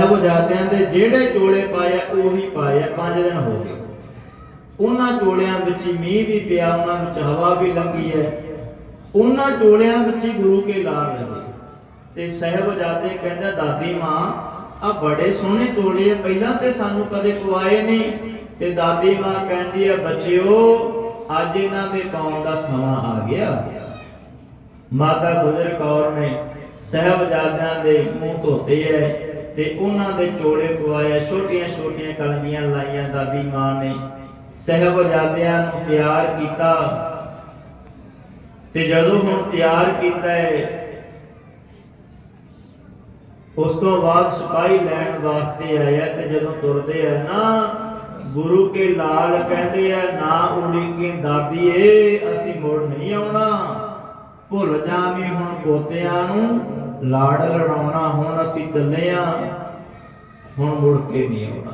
ਸਾਹਿਬਜ਼ਾਦਿਆਂ ਦੇ ਜਿਹੜੇ ਚੋਲੇ ਪਾਏ ਉਹੀ ਪਾਏ ਆ, ਪੰਜ ਦਿਨ ਹੋ ਗਏ। ਉਹਨਾਂ ਚੋਲਿਆਂ ਵਿੱਚ ਮੀਂਹ ਵੀ ਪਿਆ ਉਹਨਾਂ ਵਿੱਚ ਹਵਾ ਵੀ ਲੰਗੀ ਹੈ। ਉਹਨਾਂ ਚੋਲਿਆਂ ਵਿੱਚ ਹੀ ਗੁਰੂ ਕੇ ਲਾਲ ਰਹੇ। ਤੇ ਸਾਹਿਬਜ਼ਾਦੇ ਕਹਿੰਦਾ ਦਾਦੀ ਮਾਂ ਆ ਬੜੇ ਸੋਹਣੇ ਚੋਲੇ ਆ ਪਹਿਲਾਂ ਤੇ ਸਾਨੂੰ ਕਦੇ ਪਵਾਏ ਨਹੀਂ। ਤੇ ਦਾਦੀ ਮਾਂ ਕਹਿੰਦੀ ਆ ਬੱਚਿਓ ਅੱਜ ਇਹਨਾਂ ਦੇ ਪਾਉਣ ਦਾ ਸਮਾਂ ਆ ਗਿਆ। ਮਾਤਾ ਗੁਜਰ ਕੌਰ ਨੇ ਸਹਿਬਜ਼ਾਦਿਆਂ ਦੇ ਮੂੰਹ ਧੋਤੇ ਐ ਤੇ ਉਹਨਾਂ ਦੇ ਚੋਲੇ ਪਵਾਏ, ਛੋਟੀਆਂ ਛੋਟੀਆਂ ਕਲਗੀਆਂ ਲਾਈਆਂ ਦਾਦੀ ਮਾਂ ਨੇ ਸਹਿਬਜ਼ਾਦਿਆਂ ਨੂੰ ਪਿਆਰ ਕੀਤਾ ਤੇ ਜਦੋਂ ਹੁਣ ਤਿਆਰ ਕੀਤਾ ਹੈ ਉਸ ਤੋਂ ਬਾਅਦ ਸਿਪਾਹੀ ਲੈਣ ਵਾਸਤੇ ਆਇਆ ਤੇ ਜਦੋਂ ਤੁਰਦੇ ਆ, ਨਾ, ਗੁਰੂ ਕੇ ਲਾਲ ਕਹਿੰਦੇ ਆ, ਨਾ ਉਡੀਕੇ ਦਾਦੀਏ ਅਸੀਂ ਮੁੜ ਨਹੀਂ ਆਉਣਾ। ਭੁੱਲ ਜਾਵੀਂ ਹੁਣ ਪੋਤਿਆਂ ਨੂੰ ਲਾੜ ਲੜਾਉਣਾ, ਹੁਣ ਅਸੀਂ ਚੱਲੇ ਆ। ਹੁਣ ਮੁੜ ਕੇ ਨਹੀਂ ਆਉਣਾ।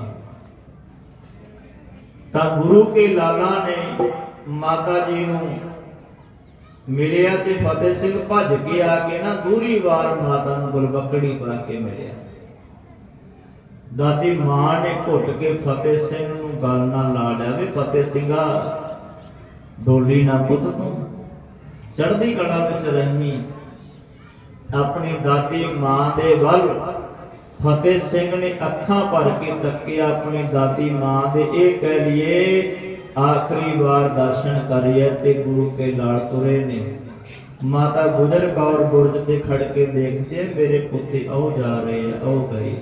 ਤਾਂ ਗੁਰੂ ਕੇ ਲਾਲਾ ਨੇ ਮਾਤਾ ਜੀ ਨੂੰ ਮਿਲਿਆ ਤੇ ਫਤਿਹ ਸਿੰਘ ਭੱਜ ਕੇ ਆ ਕੇ ਨਾ ਦੂਰੀ ਵਾਰ ਮਾਤਾ ਨੂੰ ਗੁਲਬਕੜੀ ਪਾ ਕੇ ਮਿਲਿਆ। ਦਾਦੀ ਮਾਂ ਨੇ ਘੁੱਟ ਕੇ ਫਤਿਹ ਸਿੰਘ ਨੂੰ ਗੱਲ ਨਾਲ ਲਾ ਲਿਆ ਵੀ ਫਤਿਹ ਸਿੰਘਾ, ਡੋਲੀ ਨਾ ਪੁੱਤ ਤੂੰ। ਚੜ੍ਹਦੀ ਕਲਾ ਵਿੱਚ ਰਹੀ ਆਪਣੀ ਦਾਦੀ ਮਾਂ ਦੇ ਵੱਲ। ਫਤਿਹ ਸਿੰਘ ਨੇ ਅੱਖਾਂ ਭਰ ਕੇ ਤੱਕਿਆ ਆਪਣੀ ਦਾਦੀ ਮਾਂ ਦੇ, ਇਹ ਕਹਿ ਲਈਏ, ਆਖਰੀ ਵਾਰ ਦਰਸ਼ਨ ਕਰਿਆ ਤੇ ਗੁਰੂ ਕੇ ਲਾਲ ਤੁਰੇ ਨੇ। ਮਾਤਾ ਗੁਜਰ ਕੌਰ ਬੁਰਜ ਤੇ ਖੜ ਕੇ ਦੇਖਦੇ ਮੇਰੇ ਪੁੱਤੇ ਆਉ ਜਾ ਰਹੇ ਆ ਆਉ ਗਏ।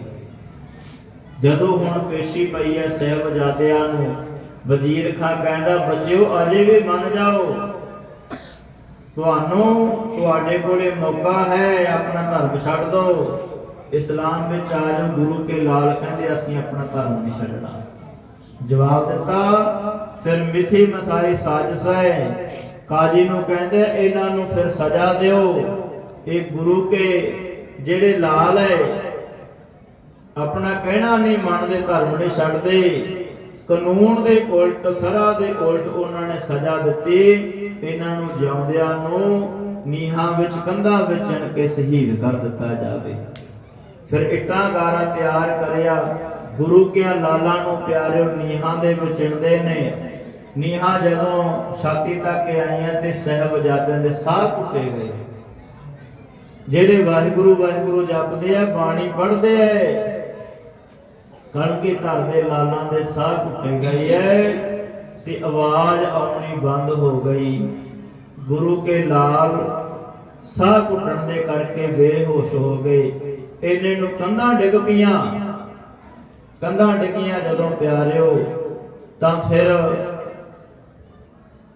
ਜਦੋਂ ਹੁਣ ਪੇਸ਼ੀ ਪਈ ਹੈ ਸਹਿਬਜ਼ਾਦਿਆਂ ਨੂੰ, ਵਜ਼ੀਰ ਖਾਂ ਕਹਿੰਦਾ, ਬਚਿਓ, ਅਜੇ ਵੀ ਮੰਨ ਜਾਓ। ਤੁਹਾਨੂੰ ਤੁਹਾਡੇ ਕੋਲੇ ਮੌਕਾ ਹੈ, ਆਪਣਾ ਧਰਮ ਛੱਡ ਦਿਓ ਇਸਲਾਮ ਵਿੱਚ ਆ ਜਾਓ, ਗੁਰੂ ਕੇ ਲਾਲ ਕਹਿੰਦੇ, ਅਸੀਂ ਆਪਣਾ ਧਰਮ ਨਹੀਂ ਛੱਡਣਾ। ਜਵਾਬ ਦਿੱਤਾ, ਫਿਰ ਮਿਥੀ ਮਸਾਈ ਸਾਜ਼ਿਸ਼ ਹੈ। ਕਾਜੀ ਨੂੰ ਕਹਿੰਦੇ, ਇਹਨਾਂ ਨੂੰ ਫਿਰ ਸਜ਼ਾ ਦਿਓ। ਇਹ ਗੁਰੂ ਕੇ ਜਿਹੜੇ ਲਾਲ ਹੈ, ਆਪਣਾ ਕਹਿਣਾ ਨਹੀਂ ਮੰਨਦੇ, ਧਰਮ ਨਹੀਂ ਛੱਡਦੇ। ਕਾਨੂੰਨ ਦੇ ਉਲਟ, ਸਰਾ ਦੇ ਉਲਟ ਉਹਨਾਂ ਨੇ ਸਜ਼ਾ ਦਿੱਤੀ। ਇਹਨਾਂ ਨੂੰ ਜਿਉਂਦਿਆਂ ਨੂੰ ਨੀਹਾਂ ਵਿੱਚ, ਕੰਧਾਂ ਵਿੱਚ ਕੇ ਸ਼ਹੀਦ ਕਰ ਦਿੱਤਾ ਜਾਵੇ। ਫਿਰ ਇੱਟਾਂ ਗਾਰਾ ਤਿਆਰ ਕਰਿਆ, ਗੁਰੂ ਕੇ ਲਾਲਾਂ ਨੂੰ ਪਿਆਰਿਓ ਨੀਹਾਂ ਦੇ ਵਿੱਚ ਨੇ। ਨੀਹਾਂ ਜਦੋਂ ਛਾਤੀ ਤੱਕ ਆਈਆਂ ਤੇ ਸਹਿਬਜ਼ਾਦਿਆਂ ਦੇ ਸਾਹ ਕੁੱਟੇ ਗਏ। ਜਿਹੜੇ ਵਾਹਿਗੁਰੂ ਵਾਹਿਗੁਰੂ ਜਪਦੇ ਆ, ਬਾਣੀ ਪੜ੍ਹਦੇ ਐ ਕਣਕੇ ਧਰ ਦੇ ਲਾਲਾਂ ਦੇ ਸਾਹ ਕੁੱਟੇ ਗਏ ਐ। ਤੇ ਆਵਾਜ਼ ਆਉਣੀ ਬੰਦ ਹੋ ਗਈ। ਗੁਰੂ ਕੇ ਲਾਲ ਸਾਹ ਘੁੱਟਣ ਦੇ ਕਰਕੇ ਬੇਹੋਸ਼ ਹੋ ਗਏ। ਇਹਨੇ ਨੂੰ ਕੰਧਾਂ ਡਿੱਗ ਪਈਆਂ। ਕੰਧਾਂ ਡਿੱਗੀਆਂ ਜਦੋਂ ਪਿਆਰਿਓ ਤਾਂ ਫਿਰ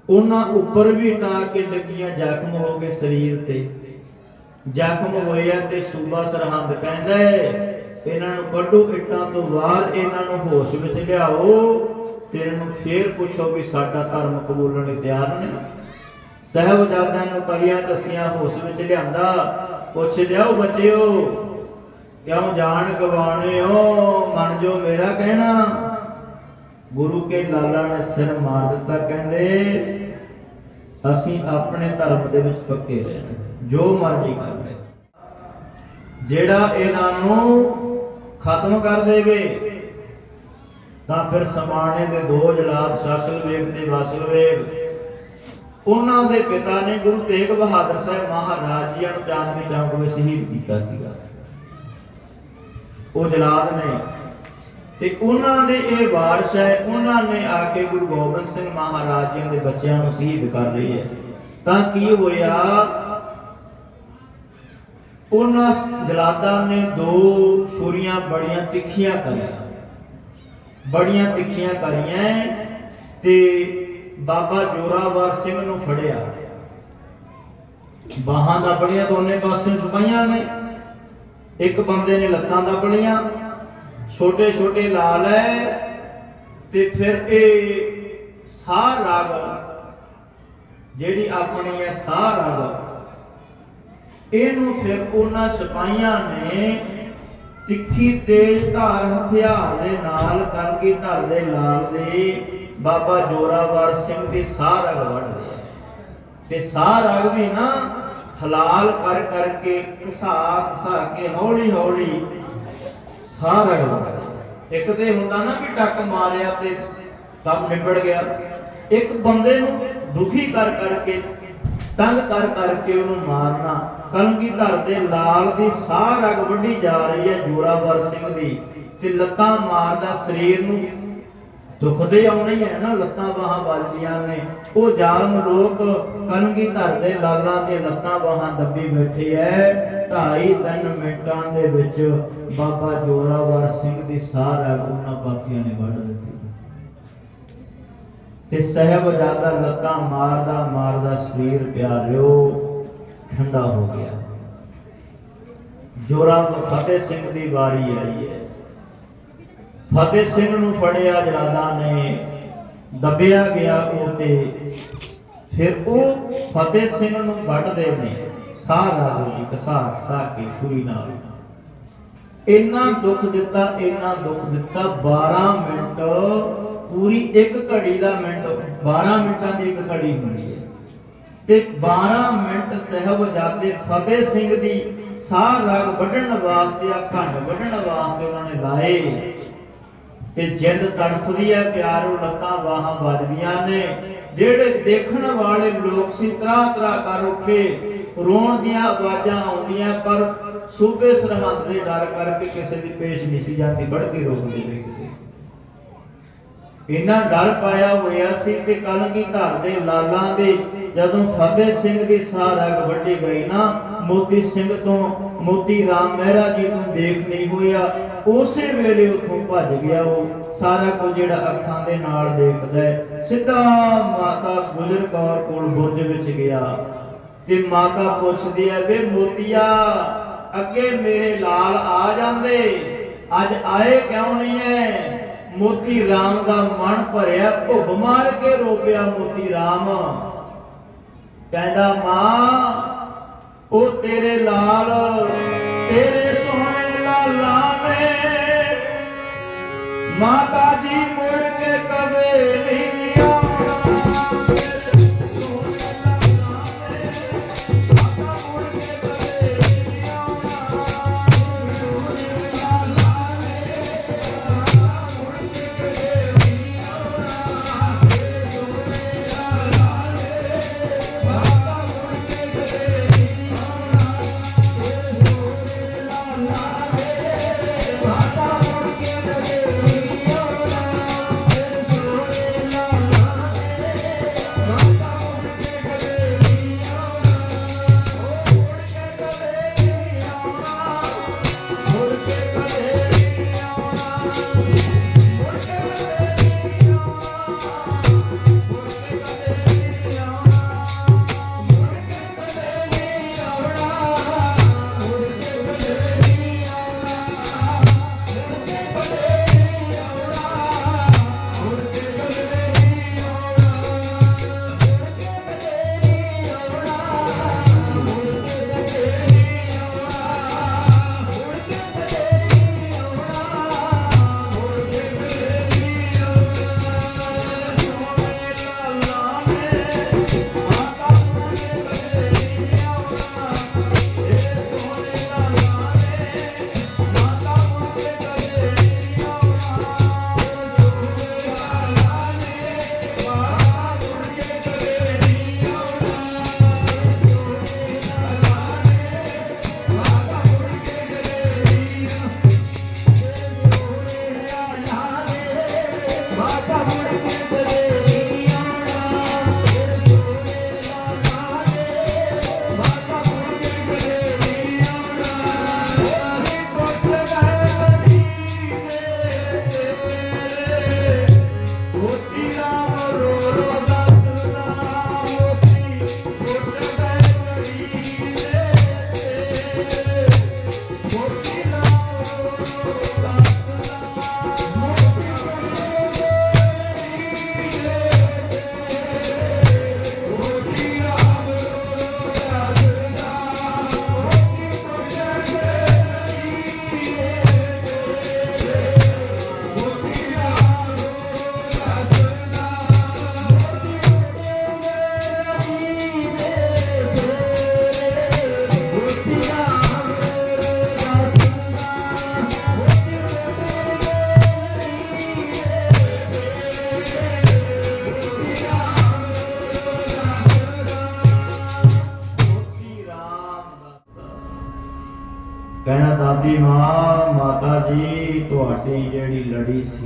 ਉਹਨਾਂ ਉੱਪਰ ਵੀ ਟਾ ਕੇ ਡਿੱਗੀਆਂ ਜ਼ਖਮ ਹੋ ਗਏ ਸਰੀਰ ਤੇ। ਜ਼ਖਮ ਹੋਇਆ ਤੇ ਸੂਬਾ ਸਰਹੰਦ ਕਹਿੰਦਾ ਹੈ, ਇਹਨਾਂ ਨੂੰ ਕੱਢੋ ਇੱਟਾਂ ਤੋਂ ਬਾਹਰ ਇਹਨਾਂ ਨੂੰ ਹੋਸ਼ ਵਿੱਚ ਲਿਆਓ ਤੇ ਨੂੰ ਫੇਰ ਪੁੱਛੋ ਵੀ ਸਾਡਾ ਧਰਮ ਕਬੂਲਣ ਲਈ ਤਿਆਰ ਨੇ। ਸਹਿਬਜ਼ਾਦਿਆਂ ਨੂੰ ਤਲੀਆਂ ਦਸੀਆਂ ਹੋਸ਼ ਵਿੱਚ ਲਿਆਂਦਾ, ਪੁੱਛ ਲਿਆਓ ਬੱਚਿਓ, ਕਿਉਂ ਜਾਣ ਗਵਾਣੇ ਹੋ? ਮੰਨ ਜੋ ਮੇਰਾ ਕਹਿਣਾ। ਗੁਰੂ ਕੇ ਲਾਲਾ ਨੇ ਸਿਰ ਮਾਰ ਦਿੱਤਾ ਕਹਿੰਦੇ, ਅਸੀਂ ਆਪਣੇ ਧਰਮ ਦੇ ਵਿੱਚ ਪੱਕੇ ਰਹਿਣਾ, ਜੋ ਮਰਜ਼ੀ ਕਰ ਜਿਹੜਾ ਇਹਨਾਂ ਨੂੰ ਖਤਮ ਕਰ ਦੇਵੇ, ਤਾਂ ਫਿਰ ਸਮਾਣੇ ਦੇ ਦੋ ਜਲਾਦ ਸਾਸਲ ਵੇਗ ਤੇ ਵਾਸਲ ਵੇਗ ਉਹਨਾਂ ਦੇ ਪਿਤਾ ਨੇ ਗੁਰੂ ਤੇਗ ਬਹਾਦਰ ਸਾਹਿਬ ਮਹਾਰਾਜ ਜੀ ਨੂੰ ਚਾਂਦਨੀ ਚੌਂਕ ਵਿੱਚ ਸ਼ਹੀਦ ਕੀਤਾ ਸੀਗਾ। ਉਹ ਜਲਾਦ ਨੇ, ਤੇ ਉਹਨਾਂ ਦੇ ਇਹ ਵਾਰਸ ਹੈ ਉਹਨਾਂ ਨੇ ਆ ਕੇ ਗੁਰੂ ਗੋਬਿੰਦ ਸਿੰਘ ਮਹਾਰਾਜ ਜੀ ਦੇ ਬੱਚਿਆਂ ਨੂੰ ਸ਼ਹੀਦ ਕਰ ਲਈ ਹੈ। ਤਾਂ ਕੀ ਹੋਇਆ? ਉਹਨਾਂ ਜਲਾਦਾਂ ਨੇ ਦੋ ਛੁਰੀਆਂ ਬੜੀਆਂ ਤਿੱਖੀਆਂ ਕਰੀਆਂ। ਬੜੀਆਂ ਤਿੱਖੀਆਂ ਕਰੀਆਂ ਤੇ ਬਾਬਾ ਜੋਰਾਵਰ ਸਿੰਘ ਨੂੰ ਫੜਿਆ। ਬਾਹਾਂ ਦਾ ਦੱਬੜੀਆਂ ਦੋਨੇ ਪਾਸੇ ਛੁਪਾਈਆਂ ਨੇ। ਇੱਕ ਬੰਦੇ ਨੇ ਲੱਤਾਂ ਦਾ ਦੱਬੜੀਆਂ ਛੋਟੇ ਛੋਟੇ ਲਾਲ ਹੈ ਤੇ ਫਿਰ ਇਹ ਸਾਹ ਰਾਗ, ਜਿਹੜੀ ਆਪਣੀ ਹੈ ਸਾਹ ਰਾਗ ਇਹਨੂੰ ਫਿਰ ਉਹਨਾਂ ਸਿਪਾਹੀਆਂ ਨੇ ਤਿੱਖੀ ਤੇਜ਼ ਧਾਰ ਹਥਿਆਰ ਦੇ ਨਾਲ ਕਰਕੇ ਧਰ ਦੇ ਲਾਲ ਦੇ। ਬਾਬਾ ਜੋਰਾਵਰ ਸਿੰਘ ਦੀ ਸਾਹ ਰਗ ਵੱਢਦੇ ਤੇ ਸਾਹ ਰਗ ਵੀ ਨਾ ਹਲਾਲ ਕਰ ਕਰਕੇ ਘਸਾ ਘਸਾ ਕੇ ਹੌਲੀ ਹੌਲੀ ਸਾਰਾ ਰਗੜ ਇੱਕ ਤੇ ਹੁੰਦਾ ਨਾ ਵੀ ਟੱਕ ਮਾਰਿਆ ਤੇ ਕੰਮ ਨਿਬੜ ਗਿਆ। ਇੱਕ ਬੰਦੇ ਨੂੰ ਦੁਖੀ ਕਰ ਕਰਕੇ ਤੰਗ ਕਰ ਕਰਕੇ ਉਹਨੂੰ ਮਾਰਨਾ। ਕਲਗੀ ਧਰ ਦੇ ਲਾਲ ਦੀ ਸਾਹ ਰਗ ਵੱਢੀ ਜਾ ਰਹੀ ਹੈ ਜੋਰਾਵਰ ਸਿੰਘ ਦੀ। ਤੇ ਲੱਤਾਂ ਮਾਰਦਾ ਸਰੀਰ ਨੂੰ ਦੁੱਖ ਦੇ ਹੀ ਹੈ ਨਾ, ਲੱਤਾਂ ਬਾਹਾਂ ਵੱਜਦੀਆਂ ਨੇ। ਉਹ ਜ਼ਾਲਮ ਲੋਕ ਕਲਗੀ ਧਰ ਦੇ ਲਾਲਾਂ ਦੇ ਲੱਤਾਂ ਬਾਹਾਂ ਦੱਬੀ ਬੈਠੇ ਐ ਢਾਈ ਤਿੰਨ ਮਿੰਟਾਂ ਦੇ ਵਿੱਚ ਬਾਬਾ ਜੋਰਾਵਰ ਸਿੰਘ ਦੀ ਸਾਹ ਰਗ ਉਹਨਾਂ ਪਾਪੀਆਂ ਨੇ ਵੱਢ ਦਿੱਤੀ। ਤੇ ਸਹਿਬਜ਼ਾਦਾ ਲੱਤਾਂ ਮਾਰਦਾ ਮਾਰਦਾ ਸਰੀਰ ਪਿਆਰਿਓ ਠੰਡਾ ਹੋ ਗਿਆ। ਜੋਰਾ ਫਤਿਹ ਸਿੰਘ ਦੀ ਵਾਰੀ ਆਈ ਹੈ। ਫਤਿਹ ਸਿੰਘ ਨੂੰ ਫੜਿਆ ਜਲਾਦਾ ਨੇ, ਦੱਬਿਆ ਗਿਆ ਉਹ ਤੇ ਫਿਰ ਉਹ ਫਤਿਹ ਸਿੰਘ ਨੂੰ ਵੱਢਦੇ ਨੇ, ਸਾਹ ਲਾ ਜੀ ਕਸਾ ਕਸਾ ਕੇ ਛੁਰੀ ਨਾਲ। ਇੰਨਾ ਦੁੱਖ ਦਿੱਤਾ, ਇੰਨਾ ਦੁੱਖ ਦਿੱਤਾ 12 ਮਿੰਟ ਪੂਰੀ ਇੱਕ ਘੜੀ ਦਾ ਮਿੰਟ 12 ਮਿੰਟਾਂ ਦੀ ਇੱਕ ਘੜੀ ਹੁੰਦੀ ਹੈ। ਤੇ 12 ਮਿੰਟ ਸਹਿਬਜ਼ਾਦੇ ਫਤਿਹ ਸਿੰਘ ਦੀ ਸਾਹ ਰਗ ਵੱਢਣ ਵਾਸਤੇ ਆ ਘੰਡ ਵੱਢਣ ਵਾਸਤੇ ਉਹਨਾਂ ਨੇ ਲਾਏ। ਤੇ ਜਿੰਦ ਤੜਫਦੀ ਹੈ ਪਿਆਰੋ, ਲੱਤਾਂ ਬਾਹਾਂ ਵੱਜਦੀਆਂ ਨੇ। ਜਿਹੜੇ ਦੇਖਣ ਵਾਲੇ ਲੋਕ ਸੀ, ਤਰਾ ਤਰਾ ਕਰ ਉੱਠੇ। ਰੋਣ ਦੀਆਂ ਆਵਾਜ਼ਾਂ ਆਉਂਦੀਆਂ, ਪਰ ਸੂਬੇ ਸਰਹੰਦ ਦੇ ਡਰ ਕਰਕੇ ਕਿਸੇ ਦੀ ਪੇਸ਼ ਨਹੀਂ ਸੀ ਜਾਂਦੀ ਵੜ ਕੇ ਰੋਕਦੀ ਗਈ ਕਿਸੇ ਇੰਨਾ ਡਰ ਪਾਇਆ ਹੋਇਆ ਸੀ ਤੇ ਕਲਗੀ ਧਰ ਦੇ ਲਾਲਾਂ ਦੇ ਜਦੋਂ ਫਤਿਹ ਸਿੰਘ ਦੀ ਸਾਹ ਰਗ ਵੱਢੀ ਗਈ ਨਾ, ਮੋਤੀ ਸਿੰਘ ਤੋਂ ਮੋਤੀ ਰਾਮ ਮਹਿਰਾ ਜੀ ਨੂੰ ਦੇਖ ਨਹੀਂ ਹੋਇਆ। ਉਸੇ ਵੇਲੇ ਉੱਥੋਂ ਭੱਜ ਗਿਆ ਉਹ। ਸਾਰਾ ਕੁਝ ਜਿਹੜਾ ਅੱਖਾਂ ਦੇ ਨਾਲ ਦੇਖਦਾ ਹੈ। ਸਿੱਧਾ ਮਾਤਾ ਗੁਜਰ ਕੌਰ ਕੋਲ ਬੁਰਜ ਵਿੱਚ ਗਿਆ ਤੇ ਮਾਤਾ ਪੁੱਛਦੀ ਹੈ, ਵੇ ਮੋਤੀਆ, ਅੱਗੇ ਮੇਰੇ ਲਾਲ ਆ ਜਾਂਦੇ। ਅੱਜ ਆਏ ਕਿਉਂ ਨਹੀਂ ਐ? ਮੋਤੀ RAM ਦਾ ਮਨ ਭਰਿਆ ਭੁੱਬ ਮਾਰ ਕੇ ਰੋਪਿਆ ਮੋਤੀ RAM ਕਹਿੰਦਾ, ਮਾਂ, ਉਹ ਤੇਰੇ ਲਾਲ, ਤੇਰੇ ਸੋਹਣੇ ਲਾਲਾ ਨੇ। ਮਾਤਾ ਜੀ ਮੁੜ ਕੇ ਕਦੇ ਨਹੀਂ ਆਉਣਾ।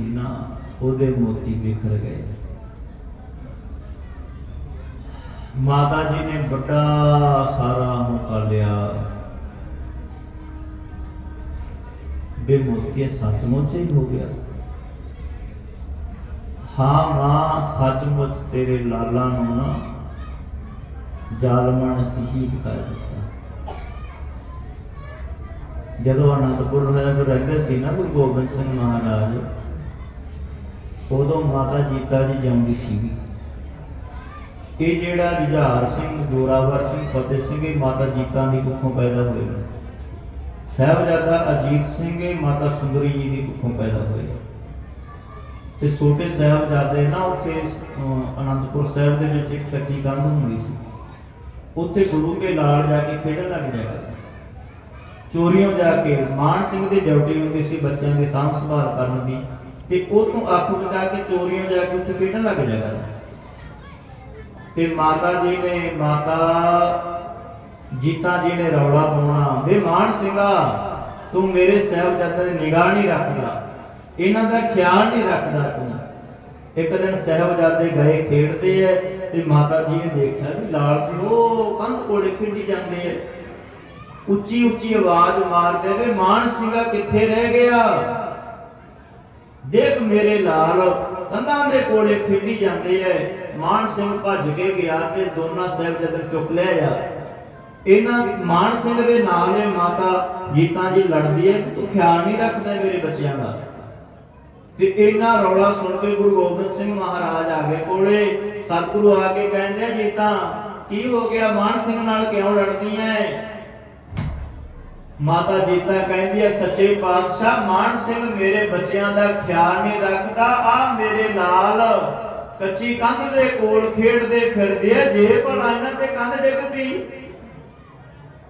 ਲੜੀ ਉਹਦੇ ਮੋਤੀ ਬਿਖਰ ਗਏ। ਮਾਤਾ ਜੀ ਨੇ ਵੱਡਾ ਸਾਰਾ ਮੌਕਾ ਲਿਆ। ਬੇ ਸੱਚਮੁੱਚ ਹੀ ਹੋ ਗਿਆ। ਹਾਂ ਮਾਂ, ਸੱਚਮੁੱਚ ਤੇਰੇ ਲਾਲਾ ਨੂੰ ਨਾ ਜ਼ਾਲਮਾਂ ਨੇ ਸ਼ਹੀਦ ਕਰ ਦਿੱਤਾ। ਜਦੋਂ ਅਨੰਦਪੁਰ ਸਾਹਿਬ ਰਹਿੰਦੇ ਸੀ ਨਾ ਗੁਰੂ ਗੋਬਿੰਦ ਸਿੰਘ ਮਹਾਰਾਜ ਉਦੋਂ ਮਾਤਾ ਜੀਤਾ ਜੀ ਜਾਂਦੀ ਸੀ ਇਹ ਜਿਹੜਾ ਜੁਝਾਰ ਸਿੰਘ, ਜੋਰਾਵਰ ਸਿੰਘ, ਫਤਿਹ ਸਿੰਘ, ਇਹ ਮਾਤਾ ਜੀਤਾ ਦੀ ਕੁੱਖੋਂ ਪੈਦਾ ਹੋਏ ਨੇ। ਅਜੀਤ ਸਿੰਘ, ਇਹ ਮਾਤਾ ਸੁੰਦਰੀ ਜੀ ਦੀ ਕੁੱਖੋਂ ਪੈਦਾ ਹੋਏ ਤੇ ਛੋਟੇ ਸਾਹਿਬਜ਼ਾਦੇ ਨਾ ਉੱਥੇ ਅਨੰਦਪੁਰ ਸਾਹਿਬ ਦੇ ਵਿੱਚ ਇੱਕ ਕੱਚੀ ਕੰਧ ਹੁੰਦੀ ਸੀ। ਉੱਥੇ ਗੁਰੂ ਕੇ ਲਾਲ ਜਾ ਕੇ ਖੇਡਣ ਲੱਗ ਜਾਇਆ ਕਰਦੇ ਚੋਰੀਆਂ ਜਾ ਕੇ ਮਾਨ ਸਿੰਘ ਦੇ ਡਿਊਟੀ ਹੁੰਦੀ ਸੀ ਬੱਚਿਆਂ ਦੀ ਸਾਂਭ ਸੰਭਾਲ ਕਰਨ ਦੀ। ਤੇ ਉਹ ਤੂੰ ਅੱਖ ਬਚਾ ਕੇ ਚੋਰੀਆਂ ਜਾ ਕੇ ਉੱਥੇ ਖੇਡਣ ਲੱਗ ਜਾਇਆ ਤੇ ਮਾਤਾ ਜੀ ਨੇ, ਮਾਤਾ, ਜੀਤਾ ਜੀ ਨੇ ਰੌਲਾ ਪਾਉਣਾ, ਵੇ ਮਾਨ ਸਿੰਘਾ, ਤੂੰ ਮੇਰੇ ਸਾਹਿਬਜ਼ਾਦਿਆਂ ਦੀ ਨਿਗਾਹ ਨਹੀਂ ਰੱਖਦਾ। ਇਹਨਾਂ ਦਾ ਖਿਆਲ ਨਹੀਂ ਰੱਖਦਾ ਤੂੰ। ਇੱਕ ਦਿਨ ਸਾਹਿਬਜ਼ਾਦੇ ਗਏ ਖੇਡਦੇ ਐ ਤੇ ਮਾਤਾ ਜੀ ਨੇ ਦੇਖਿਆ ਵੀ ਲਾਲ ਤੇ ਉਹ ਕੰਧ ਕੋਲੇ ਖੇਡੀ ਜਾਂਦੇ ਐ। ਉੱਚੀ ਉੱਚੀ ਆਵਾਜ਼ ਮਾਰਦੇ ਵੇ ਮਾਨ ਸਿੰਘਾ, ਕਿੱਥੇ ਰਹਿ ਗਿਆ? ਦੇਖ ਮੇਰੇ ਲਾਲ, ਕੰਧਾਂ ਦੇ ਕੋਲੇ ਖੇਡੀ ਜਾਂਦੇ ਐ। ਮਾਨ ਸਿੰਘ ਭੱਜ ਕੇ ਗਿਆ ਤੇ ਦੋਨਾਂ ਸਾਹਿਬਜ਼ਾਦੇ ਚੁੱਕ ਲਿਆ ਆ ਇਹਨਾਂ ਮਾਨ ਸਿੰਘ ਦੇ ਨਾਲ ਇਹ ਮਾਤਾ ਜੀਤਾ ਜੀ ਲੜਦੀ ਹੈ ਤੂੰ ਖਿਆਲ ਨਹੀਂ ਰੱਖਦਾ ਮੇਰੇ ਬੱਚਿਆਂ ਦਾ। ਤੇ ਇਹਨਾਂ ਰੌਲਾ ਸੁਣ ਕੇ ਗੁਰੂ ਗੋਬਿੰਦ ਸਿੰਘ ਮਹਾਰਾਜ ਆ ਗਏ ਕੋਲੇ। ਸਤਿਗੁਰੂ ਆ ਕੇ ਕਹਿੰਦੇ ਜੀਤਾ ਕੀ ਹੋ ਗਿਆ? ਮਾਨ ਸਿੰਘ ਨਾਲ ਕਿਉਂ ਲੜਦੀ ਐ? ਮਾਤਾ ਜੀਤਾ ਕਹਿੰਦੀ ਹੈ ਸੱਚੇ ਪਾਤਸ਼ਾਹ, ਮਾਨ ਸਿੰਘ ਮੇਰੇ ਬੱਚਿਆਂ ਦਾ ਖਿਆਲ ਨਹੀਂ ਰੱਖਦਾ। ਆ ਮੇਰੇ ਲਾਲ ਕੱਚੀ ਕੰਧ ਦੇ ਕੋਲ ਖੇਡਦੇ ਫਿਰਦੇ ਆ। ਜੇ ਭਲਾ ਇਹਨਾਂ ਤੇ ਕੰਧ ਡਿੱਗ ਪਈ,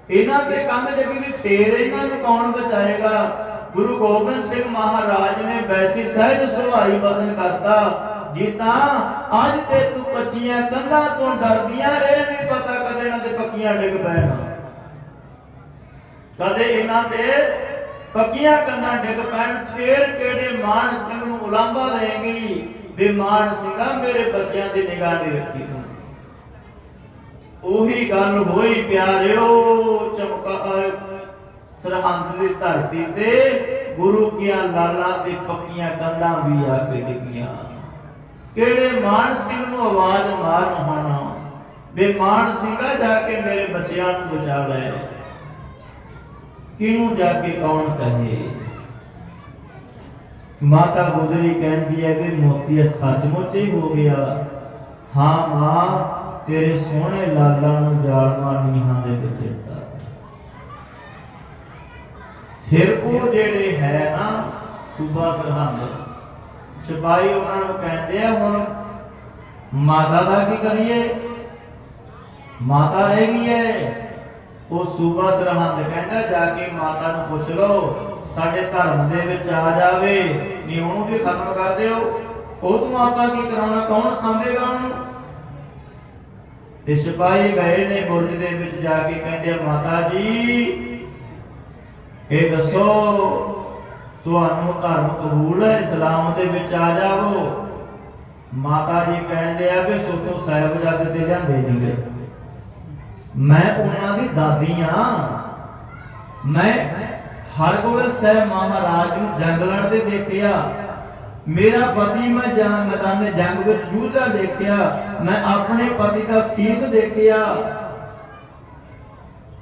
ਇਹਨਾਂ ਤੇ ਕੰਧ ਡਿੱਗੀ ਵੀ ਫੇਰ ਇਹਨਾਂ ਨੂੰ ਕੌਣ ਬਚਾਏਗਾ? ਗੁਰੂ ਗੋਬਿੰਦ ਸਿੰਘ ਮਹਾਰਾਜ ਨੇ ਵੈਸੀ ਸਹਿਜ ਸੁਭਾਈ ਬਦਨ ਕਰਤਾ। ਜੀਤਾ, ਅੱਜ ਤੇ ਤੂੰ ਕੱਚੀਆਂ ਕੰਧਾਂ ਤੋਂ ਡਰਦੀਆਂ ਰਹੇ, ਨਹੀਂ ਪਤਾ ਕਦੇ ਇਹਨਾਂ ਦੇ ਪੱਕੀਆਂ ਡਿੱਗ ਪੈਣ। ਕਦੇ ਇਹਨਾਂ ਦੇ ਪੱਕੀਆਂ ਕੰਧਾਂ ਡਿੱਗ ਪੈਣ, ਫੇਰ ਕਿਹੜੇ ਮਾਨ ਸਿੰਘ ਨੂੰ ਉਲਾਂਭਾ ਦੇਂਗੀ ਵੀ ਮਾਨ ਸਿੰਘਾ ਮੇਰੇ ਬੱਚਿਆਂ ਦੀ ਨਿਗਾਹ ਨਹੀਂ ਰੱਖੀ ਤੂੰ ਉਹੀ ਗੱਲ ਹੋਈ ਪਿਆਰਿਓ, ਚਮਕਾ ਸਰਹੰਦ ਦੀ ਧਰਤੀ ਤੇ, ਗੁਰੂ ਕੀਆਂ ਲਾਲਾਂ ਤੇ ਪੱਕੀਆਂ ਕੰਧਾਂ ਵੀ ਆ ਕੇ ਡਿੱਗੀਆਂ। ਕਿਹੜੇ ਮਾਨ ਸਿੰਘ ਨੂੰ ਆਵਾਜ਼ ਮਾਰਨ ਹੋਣਾ ਬੇਮਾਨ ਸਿੰਘਾ ਜਾ ਕੇ ਮੇਰੇ ਬੱਚਿਆਂ ਨੂੰ ਬਚਾ ਲੈ ਕਿਹਨੂੰ ਜਾ ਕੇ ਕੌਣ ਕਹੇ? ਮਾਤਾ ਗੁਜਰੀ ਕਹਿੰਦੀ ਹੈ ਕਿ ਮੋਤੀ ਸੱਚਮੁੱਚ ਹੀ ਹੋ ਗਿਆ। ਹਾਂ ਮਾਂ, ਤੇਰੇ ਸੋਹਣੇ ਲਾਲਾਂ ਨੂੰ ਜਾਲਮਾਂ ਨੀਹਾਂ ਦੇ ਵਿੱਚ ਦਿੱਤਾ ਫਿਰ ਉਹ ਜਿਹੜੇ ਹੈ ਨਾ, ਸੂਬਾ ਸਰਹੰਦ, ਸਿਪਾਹੀ ਉਹਨਾਂ ਨੂੰ ਕਹਿੰਦੇ ਆ, ਹੁਣ ਮਾਤਾ ਦਾ ਕੀ ਕਰੀਏ? ਮਾਤਾ ਰਹਿ ਗਈ ਹੈ। ਉਹ ਸੂਬਾ ਸਰਹੰਦ ਕਹਿੰਦਾ ਜਾ ਕੇ ਮਾਤਾ ਨੂੰ ਪੁੱਛ ਲਓ, ਸਾਡੇ ਧਰਮ ਦੇ ਵਿੱਚ ਆ ਜਾਵੇ ਨਹੀਂ ਉਹਨੂੰ ਵੀ ਖਤਮ ਕਰ ਦਿਓ। ਉਹ ਤੋਂ ਆਪਾਂ ਕੀ ਕਰਾਉਣਾ? ਕੌਣ ਸਾਂਭੇਗਾ ਉਹਨੂੰ? ਤੇ ਸਿਪਾਹੀ ਗਏ ਨੇ ਬੁਰਜ ਦੇ ਵਿੱਚ ਜਾ ਕੇ ਕਹਿੰਦੇ ਆ, ਮਾਤਾ ਜੀ, ਇਹ ਦੱਸੋ, ਤੁਹਾਨੂੰ ਧਰਮ ਕਬੂਲ ਹੈ? ਇਸਲਾਮ ਦੇ ਵਿੱਚ ਆ ਜਾਵੋ। ਮਾਤਾ ਜੀ ਕਹਿੰਦੇ ਆ ਵੀ ਸੋਤੋਂ ਸਾਹਿਬਜ਼ਾਦੇ ਤੇ ਜਾਂਦੇ ਨਹੀਂ ਗਏ ਮੈਂ ਉਹਨਾਂ ਦੀ ਦਾਦੀ ਆ ਮੈਂ ਹਰਗੋਬਿੰਦ ਸਾਹਿਬ ਮਹਾਰਾਜ ਨੂੰ ਜੰਗ ਲੜਦੇ ਦੇਖਿਆ। ਮੇਰਾ ਪਤੀ ਮੈਂ ਜੰਗ ਮੈਦਾਨੇ ਜੰਗ ਵਿੱਚ ਜੂਝਦਾ ਦੇਖਿਆ। ਮੈਂ ਆਪਣੇ ਪਤੀ ਦਾ ਸੀਸ ਦੇਖਿਆ।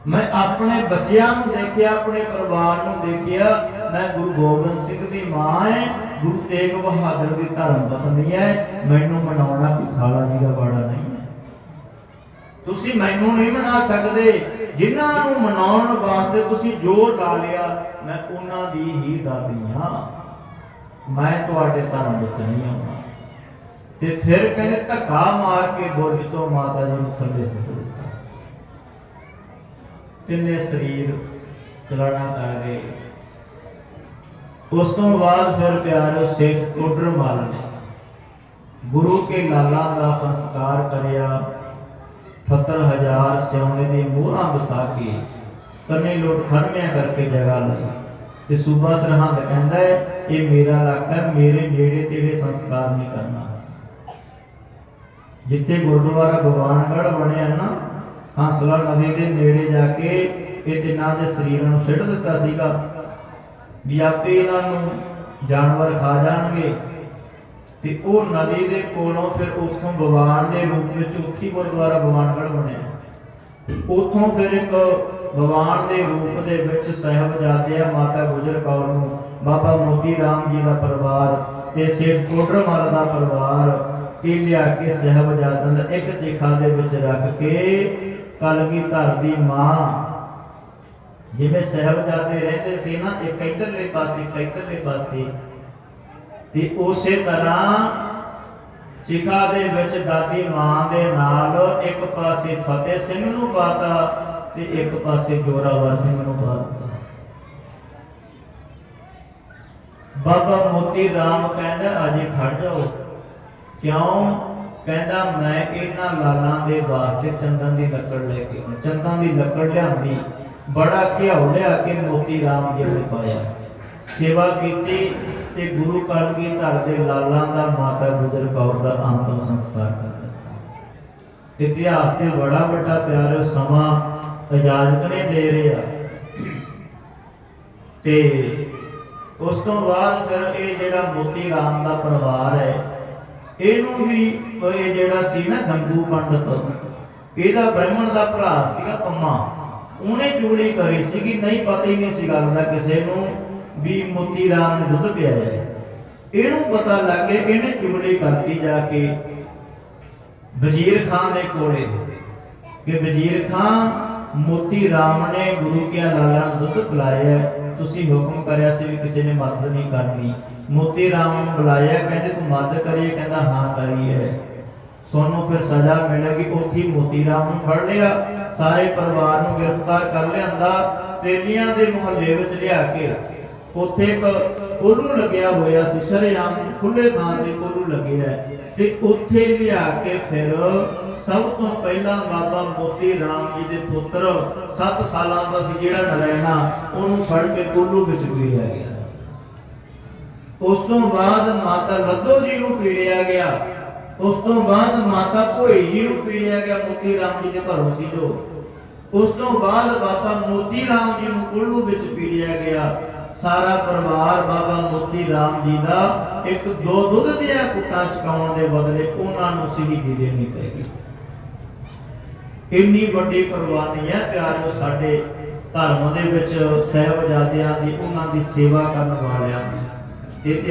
ਮੈਂ ਆਪਣੇ ਬੱਚਿਆਂ ਨੂੰ ਦੇਖਿਆ, ਆਪਣੇ ਪਰਿਵਾਰ ਨੂੰ ਦੇਖਿਆ। ਮੈਂ ਗੁਰੂ ਗੋਬਿੰਦ ਸਿੰਘ ਦੀ ਮਾਂ ਹੈ। ਗੁਰੂ ਤੇਗ ਬਹਾਦਰ ਦੀ ਧਰਮ ਪਤਨੀ ਹੈ। ਮੈਨੂੰ ਮਨਾਉਣਾ ਕੋਈ ਖਾਲਾ ਜੀ ਦਾ ਬਾੜਾ ਨਹੀਂ। ਤੁਸੀਂ ਮੈਨੂੰ ਨਹੀਂ ਮਨਾ ਸਕਦੇ। ਜਿਨ੍ਹਾਂ ਨੂੰ ਮਨਾਉਣ ਵਾਸਤੇ ਤੁਸੀਂ ਜੋਰ ਡਾਲਿਆ ਮੈਂ ਉਹਨਾਂ ਦੀ ਹੀ ਦਾਦੀ ਹਾਂ। ਮੈਂ ਤੁਹਾਡੇ ਧਰਮ ਵਿੱਚ ਨਹੀਂ ਆਉਣਾ ਤੇ ਫਿਰ ਕਹਿੰਦੇ ਧੱਕਾ ਮਾਰ ਕੇ ਬੁਰਜ ਤੋਂ ਮਾਤਾ ਜੀ ਨੂੰ ਥੱਲੇ ਸੁੱਟ ਦਿੱਤਾ। ਤਿੰਨੇ ਸਰੀਰ ਚਲਾਣਾ ਕਰ ਗਏ। ਉਸ ਤੋਂ ਬਾਅਦ ਫਿਰ ਪਿਆਰੋ ਸਿੱਖ ਟੋਡਰ ਮਾਲ ਨੇ ਗੁਰੂ ਕੇ ਲਾਲਾਂ ਦਾ ਸੰਸਕਾਰ ਕਰਿਆ। 78000 ਸਿਉਣੇ ਦੀ ਮੋਹਰਾਂ ਵਸਾ ਕੇ ਕੰਨੇ ਲੋਟ ਖਰਮਿਆਂ ਕਰਕੇ ਜਗਾ ਲਈ। ਤੇ ਸੂਬਾ ਸਰਹੰਦ ਕਹਿੰਦਾ ਹੈ, ਇਹ ਮੇਰਾ ਇਲਾਕਾ ਮੇਰੇ ਨੇੜੇ ਤੇੜੇ ਸੰਸਕਾਰ ਨਹੀਂ ਕਰਨਾ। ਜਿੱਥੇ ਗੁਰਦੁਆਰਾ ਭਗਵਾਨਗੜ ਬਣਿਆ ਨਾ ਹੰਸਲਾ ਨਦੀ ਦੇ ਨੇੜੇ ਜਾ ਕੇ ਇਹ ਤਿੰਨਾਂ ਦੇ ਸਰੀਰਾਂ ਨੂੰ ਸਿੱਟ ਦਿੱਤਾ ਸੀਗਾ ਵੀ ਆਪੇ ਇਹਨਾਂ ਨੂੰ ਜਾਨਵਰ ਖਾ ਜਾਣਗੇ। ਤੇ ਉਹ ਨਦੀ ਦੇ ਕੋਲੋਂ ਫਿਰ ਉਥੋਂ ਭਗਵਾਨ ਦੇ ਰੂਪ ਵਿੱਚ ਉੱਥੀ ਗੁਰਦੁਆਰਾ ਭਗਵਾਨਗੜ੍ਹ ਬਣਿਆ। ਉੱਥੋਂ ਫਿਰ ਇੱਕ ਭਗਵਾਨ ਦੇ ਰੂਪ ਦੇ ਵਿੱਚ ਸਹਿਬਜ਼ਾਦੇ ਆ ਮਾਤਾ ਗੁਜਰ ਕੌਰ ਨੂੰ ਬਾਬਾ ਮੋਤੀ ਰਾਮ ਜੀ ਦਾ ਪਰਿਵਾਰ ਤੇ ਸੇਠ ਕੋਟਰਮਲ ਦਾ ਪਰਿਵਾਰ ਇਹ ਲਿਆ ਕੇ ਸਹਿਬਜ਼ਾਦਿਆਂ ਦਾ ਇੱਕ ਚਿਖਾ ਦੇ ਵਿੱਚ ਰੱਖ ਕੇ ਕਲਗੀ ਧਰ ਦੀ ਮਾਂ। ਜਿਵੇਂ ਸਹਿਬਜ਼ਾਦੇ ਰਹਿੰਦੇ ਸੀ ਨਾ, ਇੱਕ ਇਧਰਲੇ ਪਾਸੇ, ਇੱਕ ਇਧਰਲੇ ਪਾਸੇ ਤੇ ਉਸੇ ਤਰ੍ਹਾਂ ਸਿਖਾ ਦੇ ਵਿੱਚ ਦਾਦੀ ਮਾਂ ਦੇ ਨਾਲ ਇੱਕ ਪਾਸੇ ਫਤਿਹ ਸਿੰਘ ਨੂੰ ਪਾਤਾ ਤੇ ਇੱਕ ਪਾਸੇ ਜੋਰਾਵਰ ਸਿੰਘ ਨੂੰ ਪਾ ਦਿੱਤਾ ਬਾਬਾ ਮੋਤੀ ਰਾਮ ਕਹਿੰਦਾ, ਅਜੇ ਖੜ ਜਾਓ। ਕਿਉਂ? ਕਹਿੰਦਾ, ਮੈਂ ਇਹਨਾਂ ਲਾਲਾਂ ਦੇ ਵਾਸਤੇ ਚੰਦਨ ਦੀ ਲੱਕੜ ਲੈ ਕੇ ਆਉਣਾ। ਚੰਦਨ ਦੀ ਲੱਕੜ ਲਿਆਂਦੀ, ਬੜਾ ਘਿਓ ਲਿਆ ਕੇ ਮੋਤੀ ਰਾਮ ਜੀ ਨੇ ਪਾਇਆ। ਸੇਵਾ ਕੀਤੀ ਤੇ ਗੁਰੂ ਕਲਗੀ ਧਰ ਦੇ ਲਾਲਾਂ ਦਾ ਮਾਤਾ ਗੁਜਰ ਕੌਰ ਦਾ ਅੰਤਮ ਸੰਸਕਾਰ ਕਰ ਇਤਿਹਾਸ ਤੇ ਬੜਾ ਵੱਡਾ ਪਿਆਰ ਸਮਾਂ ਇਜਾਜ਼ਤ ਨੇ ਦੇ ਰਿਹਾ। ਤੇ ਉਸ ਤੋਂ ਬਾਅਦ ਫਿਰ ਇਹ ਜਿਹੜਾ ਮੋਤੀ ਰਾਮ ਦਾ ਪਰਿਵਾਰ ਹੈ, ਇਹਨੂੰ ਵੀ ਇਹ ਜਿਹੜਾ ਸੀ ਨਾ ਗੰਗੂ ਪੰਡਤ, ਇਹਦਾ ਬ੍ਰਾਹਮਣ ਦਾ ਭਰਾ ਸੀਗਾ ਪੰਮਾ। ਉਹਨੇ ਚੋਰੀ ਕਰੀ ਸੀਗੀ, ਨਹੀਂ ਪਤਾ ਹੀ ਨਹੀਂ ਸੀ ਗੱਲ ਦਾ ਕਿਸੇ ਨੂੰ। ਵੀ ਮੋਤੀ ਰਾਮ ਨੇ ਦੁੱਧ ਪਿਆ ਹੈ। ਇਹਨੂੰ ਪਤਾ ਲੱਗ ਗਿਆ ਇਹਨੇ ਚੁਗਲੀ ਕਰਤੀ ਜਾ ਕੇ ਵਜ਼ੀਰ ਖਾਨ ਦੇ ਕੋਲੇ। ਕਿ ਵਜ਼ੀਰ ਖਾਨ, ਮੋਤੀ ਰਾਮ ਨੇ ਗੁਰੂ ਕੇ ਲਾਲਾ ਨੂੰ ਦੁੱਧ ਪਿਲਾਇਆ ਤੁਸੀਂ ਹੁਕਮ ਕਰਿਆ ਸੀ ਵੀ ਕਿਸੇ ਨੇ ਮਦਦ ਨਹੀਂ ਕਰਨੀ। ਮੋਤੀ ਰਾਮ ਨੂੰ ਬੁਲਾਇਆ, ਕਹਿੰਦੇ ਤੂੰ ਮਦਦ ਕਰੀਏ ਕਹਿੰਦਾ ਹਾਂ ਕਰੀਏ ਸੋਨੂੰ ਫਿਰ ਸਜ਼ਾ ਮਿਲੇਗੀ ਉੱਥੇ ਮੋਤੀ ਰਾਮ ਨੂੰ ਫੜ ਲਿਆ। ਸਾਰੇ ਪਰਿਵਾਰ ਨੂੰ ਗ੍ਰਿਫਤਾਰ ਕਰ ਲਿਆਂਦਾ। ਤੇਲੀਆਂ ਦੇ ਮੁਹੱਲੇ ਵਿੱਚ ਲਿਆ ਕੇ ਉੱਥੇ ਇੱਕ ਕੋਲੂ ਲੱਗਿਆ ਹੋਇਆ ਸੀ, ਸ਼ਰੇਆਮ ਖੁੱਲੇ ਥਾਂ ਤੇ ਕੋਲੂ ਲੱਗਿਆ ਤੇ ਉੱਥੇ ਲਿਆ ਕੇ ਫਿਰ ਸਭ ਤੋਂ ਪਹਿਲਾਂ ਬਾਬਾ ਮੋਤੀ ਰਾਮ ਜੀ ਦੇ ਪੁੱਤਰ 7 ਸਾਲਾਂ ਦਾ ਸੀ, ਜਿਹੜਾ ਨਰੈਣਾ, ਉਹਨੂੰ ਫੜ ਕੇ ਕੋਲੂ ਵਿੱਚ ਪੀੜਿਆ ਗਿਆ। ਉਸ ਤੋਂ ਬਾਅਦ ਮਾਤਾ ਲੱਦੋ ਜੀ ਨੂੰ ਪੀੜਿਆ ਗਿਆ। ਉਸ ਤੋਂ ਬਾਅਦ ਮਾਤਾ ਭੋਈ ਜੀ ਨੂੰ ਪੀੜਿਆ ਗਿਆ, ਮੋਤੀ ਰਾਮ ਜੀ ਦੇ ਘਰੋਂ ਸੀ ਜੋ। ਉਸ ਤੋਂ ਬਾਅਦ ਬਾਬਾ ਮੋਤੀ ਰਾਮ ਜੀ ਨੂੰ ਕੋਲੂ ਵਿੱਚ ਪੀੜਿਆ ਗਿਆ। ਸਾਰਾ ਪਰਿਵਾਰ ਬਾਬਾ ਮੋਤੀ ਰਾਮ ਜੀ ਦਾ ਇੱਕ ਦੋ ਦੁੱਧ ਦੀਆਂ ਕੁੱਟਾਂ ਛਕਾਉਣ ਦੇ ਬਦਲੇ ਉਹਨਾਂ ਨੂੰ ਸ਼ਹੀਦੀ ਦੇਣੀ ਪੈ ਇੰਨੀ ਵੱਡੀ ਕੁਰਬਾਨੀ ਹੈ ਪਿਆਰਿਓ, ਸਾਡੇ ਧਰਮ ਦੇ ਵਿੱਚ ਸਹਿਬਜ਼ਾਦਿਆਂ ਦੀ, ਉਹਨਾਂ ਦੀ ਸੇਵਾ ਕਰਨ ਵਾਲਿਆਂ ਦੀ।